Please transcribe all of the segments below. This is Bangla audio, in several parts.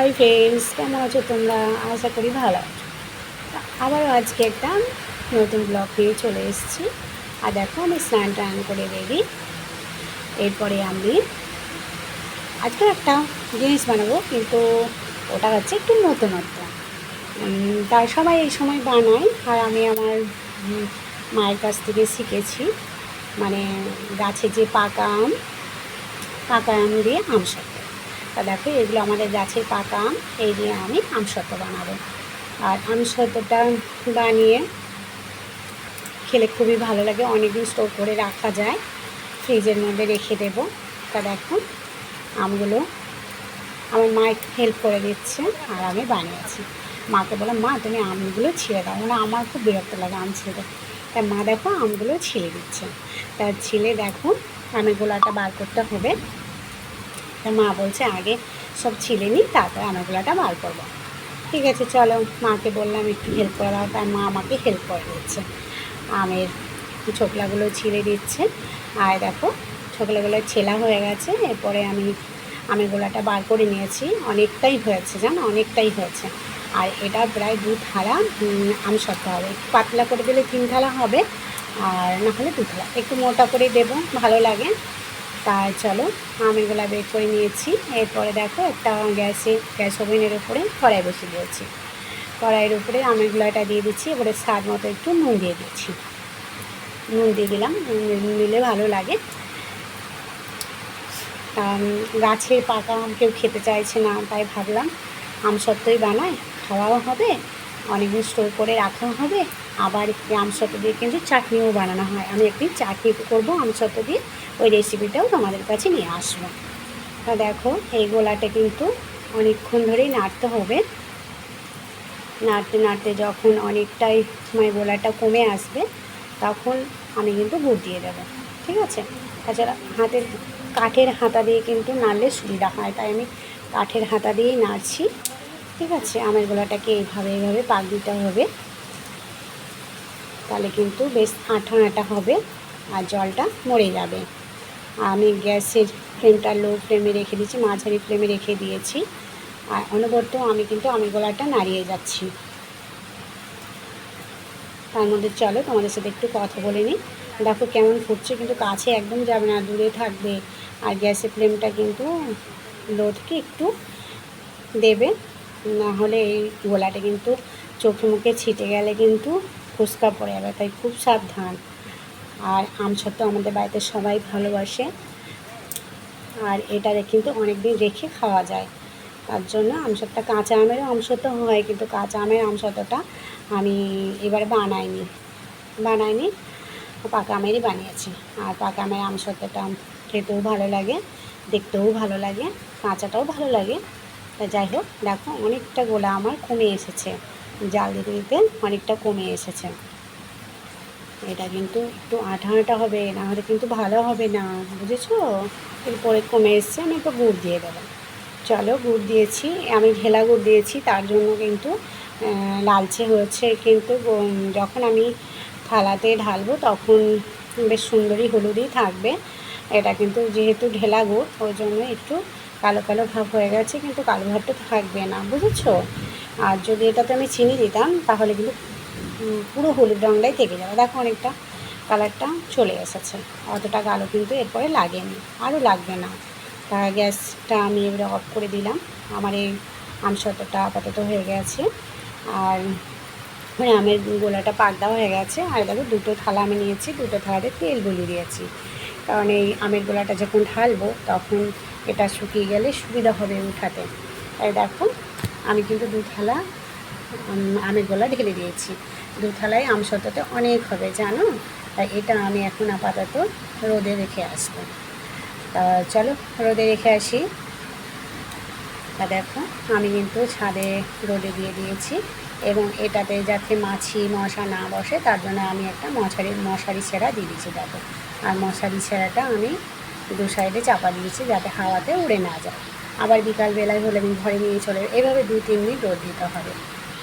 হাই ফ্রেন্ডস কেমন আছো তোমরা? আশা করি ভালো আছো। আবারও আজকে একটা নতুন ব্লগ নিয়ে চলে এসেছি। আর দেখো, আমি স্নান টান করে রেডি। এরপরে আমি আজকে একটা জিনিস বানাবো, কিন্তু ওটা হচ্ছে একটু নতুনত্ব। তার সবাই এই সময় বানায়, আর আমি আমার মায়ের কাছ থেকে শিখেছি। মানে গাছে যে পাকা আম পাকা আম দিয়ে আম সত্ত্ব তা দেখো, এগুলো আমাদের গাছের পাকা আম, এই দিয়ে আমি আম সত্ত্ব বানাবো। আর আম সত্ত্বটা বানিয়ে খেলে খুবই ভালো লাগে, অনেকদিন স্টোর করে রাখা যায়। ফ্রিজের মধ্যে রেখে দেবো। তা দেখো, আমগুলো আমার মা হেল্প করে দিচ্ছে আর আমি বানিয়েছি। মাকে বললাম, মা, তুমি আমগুলো ছিঁড়ে দাও। মানে আমার খুব বিরক্ত লাগে আম ছিঁড়ে তা মা দেখো, আমগুলো ছিঁড়ে দিচ্ছে। তার ছিলে দেখো, আমি গোলাটা বার করতে হবে। তা মা বলছে, আগে সব ছিলে নিই তারপরে আমি গোলাটা বার করব। ঠিক আছে, চলো। মাকে বললাম, একটু হেল্প করে দাও। তার মা আমাকে হেল্প করে দিচ্ছে। আমের ছোকলাগুলো ছিঁড়ে দিচ্ছে। আর দেখো, ছোকলাগুলো ছেলা হয়ে গেছে। এরপরে আমি আমের গোলাটা বার করে নিয়েছি। অনেকটাই হয়েছে, জানো? অনেকটাই হয়েছে। আর এটা প্রায় দু থালা আম সত্ত্ব হবে। একটু পাতলা করে দিলে তিন থালা হবে, আর না হলে দু থালা। একটু মোটা করে দেবো, ভালো লাগে। তাই চলো আমি এগুলো বের করে নিয়েছি। এরপরে দেখো একটা গ্যাসে, গ্যাস ওভেনের উপরে কড়াই বসে দিয়েছি। কড়াইয়ের উপরে আমি গুলাটা দিয়ে দিচ্ছি, এবারে স্বাদ মতো একটু নুন দিয়ে দিচ্ছি। নুন দিয়ে দিলাম, নুন দিলে ভালো লাগে। গাছের পাকা আম কেউ খেতে চাইছে না, তাই ভাবলাম আম সত্ত্বই বানাই, খাওয়াও হবে, অনেকদিন স্টোর করে রাখাও হবে। আবার আম সত্ত্ব দিয়ে কিন্তু চাটনিও বানানো হয়। আমি একদিন চাটনি করব আম সত্ত্ব দিয়ে ওই রেসিপিটাও তোমাদের কাছে নিয়ে আসব। তা দেখো, এই গোলাটা কিন্তু অনেকক্ষণ ধরেই নাড়তে হবে। নাড়তে নাড়তে যখন অনেকটাই মানে গোলাটা কমে আসবে, তখন আমি কিন্তু গুড় দিয়ে দেবো, ঠিক আছে? তাছাড়া হাতের কাঠের হাতা দিয়ে কিন্তু নাড়লে সুবিধা হয়, তাই আমি কাঠের হাতা দিয়েই নাড়ছি, ঠিক আছে? আমের গোলাটাকে এইভাবে এইভাবে পাক দিতে হবে। তাহলে কিন্তু বেশ আঠা হবে আর জলটা মরে যাবে। আমি গ্যাসের ফ্লেমটা লো ফ্লেমে রেখে দিয়েছি, মাঝারি ফ্লেমে রেখে দিয়েছি। আর অনবরত আমি কিন্তু আমি গোলাটা নাড়িয়ে যাচ্ছি। তার মধ্যে চলো তোমাদের সাথে একটু কথা বলে নিই। দেখো কেমন ফুটছে, কিন্তু কাছে একদম যাবে না, দূরে থাকবে। আর গ্যাসের ফ্লেমটা কিন্তু লো থেকে একটু দেবে। না হলে এই গোলাটা কিন্তু চোখে মুখে ছিটে গেলে কিন্তু ফুসকা পড়ে যাবে, তাই খুব সাবধান। আর আম সত্ত্ব আমাদের বাড়িতে সবাই ভালোবাসে। আর এটা কিন্তু অনেক দিন রেখে খাওয়া যায়। তার জন্য আমসত্ত্বটা কাঁচা আমেরও আমসত্ত্ব হয়, কিন্তু কাঁচা আমের আমসত্ত্বটা আমি এবারে বানাইনি। বানাইনি, পাকা আমেরই বানিয়েছি। আর পাকা আমের আমসত্ত্বটা খেতেও ভালো লাগে, দেখতেও ভালো লাগে, কাঁচাটাও ভালো লাগে। তা যাই হোক, দেখো অনেকটা গোলা আমার কমে এসেছে। জাল দিতে দিতে অনেকটা কমে এসেছে। এটা কিন্তু একটু আঠা আঠা হবে, না হলে কিন্তু ভালো হবে না, বুঝেছ? এরপরে কমে এসছে, আমি একটু গুড় দিয়ে দেবো। চলো, গুড় দিয়েছি, আমি ঢেলা গুড় দিয়েছি, তার জন্য কিন্তু লালচে হয়েছে, কিন্তু যখন আমি থালাতে ঢালবো তখন বেশ সুন্দরই হলুদই থাকবে। এটা কিন্তু যেহেতু ঢেলা গুড়, ওই জন্য একটু কালো কালো ভাব হয়ে গেছে, কিন্তু কালো ভাবটা থাকবে না, বুঝেছ? আর যদি এটাতে আমি চিনি দিতাম, তাহলে কিন্তু পুরো হলুদ রঙটাই থেকে যাবে। দেখো অনেকটা কালারটা চলে এসেছে। অতটা কালো কিন্তু এরপরে লাগেনি, আরও লাগবে না। তা গ্যাসটা আমি এবারে অফ করে দিলাম। আমার এই আমসত্বটা আপাতত হয়ে গেছে। আর মানে আমের গোলাটা পাক দেওয়া হয়ে গেছে। আর দেখো দুটো থালা আমি নিয়েছি, দুটো থালাতে তেল গুলিয়ে দিয়েছি। কারণ এই আমের গোলাটা যখন ঢালবো তখন এটা শুকিয়ে গেলে সুবিধা হবে উঠাতে। তাই দেখো আমি কিন্তু দু থালা আমের গোলা ঢেলে দিয়েছি। দু থালায় আম সত্ত্বটা অনেক হবে, জানো? তাই এটা আমি এখন আপাতত রোদে রেখে আসব। তা চলো, রোদে রেখে আসি। তা দেখো, আমি কিন্তু ছাদে রোদে দিয়ে দিয়েছি এবং এটাতে যাতে মাছি, মশা না বসে, তার জন্য আমি একটা মশারি মশারি ছেঁড়া দিয়ে দিয়েছি, দেখো। আর মশারি ছেঁড়াটা আমি দু সাইডে চাপা দিয়েছি যাতে হাওয়াতে উড়ে না যায়। আবার বিকালবেলায় হলে আমি ঘরে নিয়ে চলে এভাবে দু তিন দিন রোদ দিতে হবে।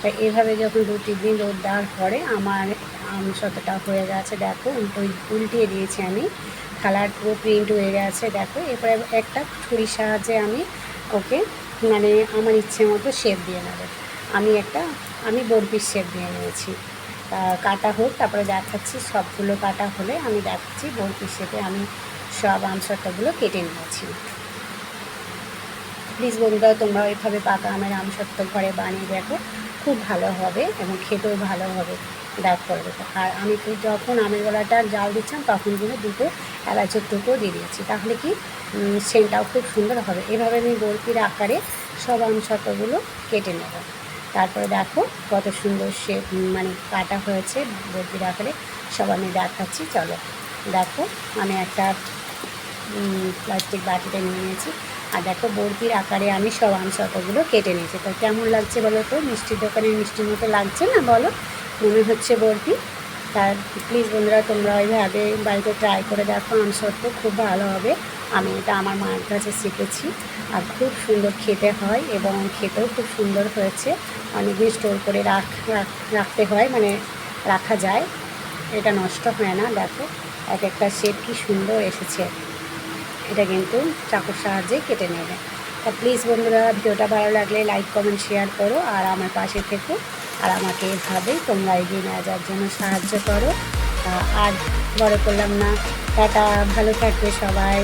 তাই এভাবে যখন দু, তিন দিন রোদ দেওয়ার পরে আমার আম শতটা হয়ে গেছে, দেখো, উল্টো, উল্টিয়ে দিয়েছি আমি। কালার পুরো প্রিন্ট হয়ে গেছে, দেখো। এরপরে একটা ছুরির সাহায্যে আমি ওকে মানে আমার ইচ্ছে মতো শেপ দিয়ে নেবে। আমি একটা, আমি বরফির শেপ দিয়ে নিয়েছি। তা কাটা হোক, তারপরে দেখাচ্ছি, সবগুলো কাটা হলে আমি দেখাচ্ছি বরফির শেপে আমি সব আমসত্ত্বগুলো কেটে নিয়েছি। প্লিজ বন্ধুরা তোমরা ওইভাবে পাকা আমের আমসত্ত্ব ঘরে বানিয়ে দেখো। খুব ভালো হবে এবং খেতেও ভালো হবে দেখ করবে আর আমি যখন আমের গলাটা জাল দিচ্ছিলাম তখন কিন্তু দুটো এলাচের টুকরো দিয়ে দিয়েছি। তাহলে কি উম, সেন্টটাও খুব সুন্দর হবে। এভাবে আমি বরফির আকারে সব আমসত্ত্বগুলো কেটে নেব। তারপরে দেখো কত সুন্দর সে মানে কাটা হয়েছে বরফির আকারে। সব আমি দেখাচ্ছি চলো। দেখো আমি একটা প্লাস্টিক বাটিতে নিয়ে নিয়েছি। আর দেখো বরফির আকারে আমি সব আমসত্ত্বগুলো কেটে নিয়েছি। তো কেমন লাগছে বলো তো? মিষ্টির দোকানের মিষ্টির মতো লাগছে না বলো? মনে হচ্ছে বরফি। তার প্লিজ বন্ধুরা, তোমরা ওইভাবে বাড়িতে ট্রাই করে দেখো আমসত্ত্ব খুব ভালো হবে। আমি এটা আমার মায়ের কাছে শিখেছি আর খুব সুন্দর খেতে হয় এবং খেতেও খুব সুন্দর হয়েছে। অনেকদিন স্টোর করে রাখ- রাখতে হয় মানে রাখা যায়। এটা নষ্ট হয় না, দেখো। এক একটা শেপ কি সুন্দর এসেছে। এটা কিন্তু চাকুর সাহায্যে কেটে নেবে। তা প্লিজ বন্ধুরা, ভিডিওটা ভালো লাগলে লাইক কমেন্ট শেয়ার করো আর আমার পাশে থেকো আর আমাকে এভাবে তোমরা এগিয়ে নিয়ে যাওয়ার জন্য সাহায্য করো। আর বড় করলাম না। টাটা, ভালো থাকবে সবাই।